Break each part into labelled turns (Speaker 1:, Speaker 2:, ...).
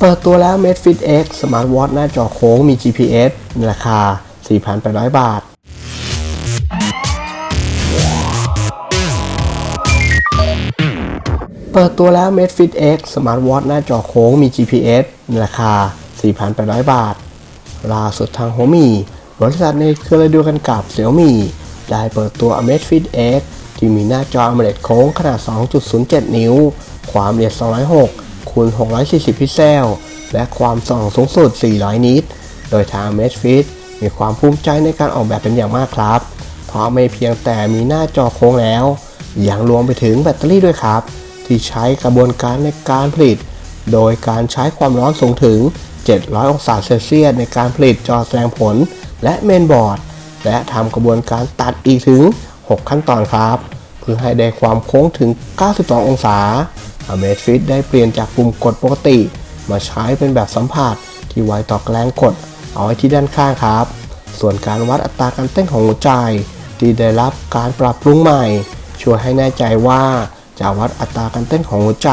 Speaker 1: เปิดตัวแล้ว Medfit X Smart Watch หน้าจอโค้งมี GPS ในราคา 4,800 บาท เปิดตัวแล้ว Medfit X Smart Watch หน้าจอโค้งมี GPS ในราคา 4,800 บาท ล่าสุดทาง Xiaomi บริษัทในเครือเดียวกันกับ Xiaomi ได้เปิดตัว Amazfit X ที่มีหน้าจอ AMOLED โค้งขนาด 2.07 นิ้ว ความละเอียด 206 คูณ 640 พิกเซล และความส่องสูงสุด 400 นิต โดยทาง Amazfit มีความภูมิใจในการออกแบบเป็นอย่างมากครับ เพราะไม่เพียงแต่มีหน้าจอโค้งแล้ว ยังรวมไปถึงแบตเตอรี่ด้วยครับ ที่ใช้กระบวนการในการผลิต โดยการใช้ความร้อนสูงถึง 700 องศาเซลเซียสในการผลิตจอแสดงผลและเมนบอร์ด และทำกระบวนการตัดอีกถึง 6 ขั้นตอนครับ พื่อให้ได้ความโค้งถึง 92 องศา Amazfit ได้เปลี่ยนจากปุ่มกดปกติ มาใช้เป็นแบบสัมผัสที่ไวต่อแรงกด เอาไว้ที่ด้านข้างครับ ส่วนการวัดอัตราการเต้นของหัวใจ ที่ได้รับการปรับปรุงใหม่ ช่วยให้แน่ใจว่าจะวัดอัตราการเต้นของหัวใจ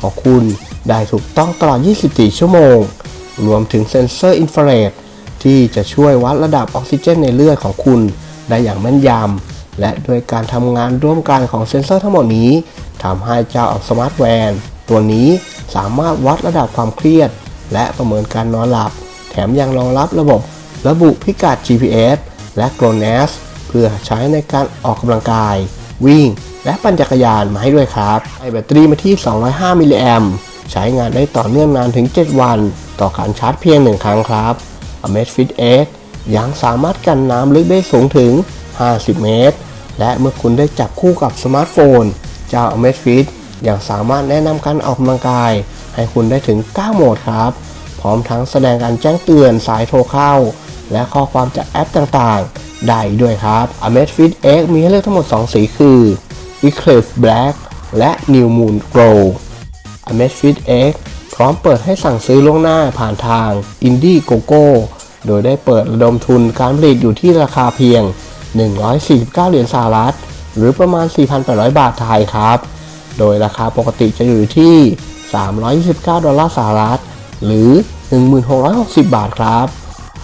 Speaker 1: ของคุณได้ถูกต้องตลอด 24 ชั่วโมง รวมถึงเซ็นเซอร์อินฟราเรดที่จะช่วยวัดระดับออกซิเจนในเลือดของคุณ ได้อย่างแม่นยำ และด้วยการทำงานร่วมกันของเซ็นเซอร์ทั้งหมดนี้ทำให้เจ้าออกสมาร์ทแวร์ตัวนี้สามารถวัดระดับความเครียด และประเมินการนอนหลับ แถมยังรองรับระบบระบุพิกัด GPS และ GLONASS เพื่อใช้ในการออกกำลังกาย วิ่ง และปั่นจักรยานมาให้ด้วยครับให้แบตเตอรี่มาที่ 205 มิลลิแอมใช้งานได้ต่อเนื่องนานถึง 7 วัน ต่อการชาร์จเพียง 1 ครั้งครับ Amazfit X ยังสามารถกันน้ำลึกได้สูงถึง 50 เมตร และเมื่อคุณได้จับคู่กับสมาร์ทโฟนเจ้า Amazfit ยังสามารถแนะนำการออกกำลังกาย ให้คุณได้ถึง 9 โหมดครับ พร้อมทั้งแสดงการแจ้งเตือนสายโทรเข้า และข้อความจากแอปต่างๆ ได้ด้วยครับ Amazfit X มีให้เลือกทั้งหมด 2 สีคือ Eclipse Black และ New Moon Glow Amazfit X พร้อมเปิดให้สั่งซื้อล่วงหน้าผ่านทาง Indiegogo โดยได้เปิดระดมทุนการผลิตอยู่ที่ราคาเพียง 149 เหรียญสหรัฐ หรือประมาณ 4,800 บาทไทยครับ โดยราคาปกติจะอยู่ที่ 329 ดอลลาร์สหรัฐ หรือ 1660 บาทครับ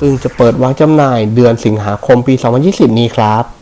Speaker 1: ซึ่งจะเปิดวางจำหน่ายเดือนสิงหาคมปี 2020 นี้ครับ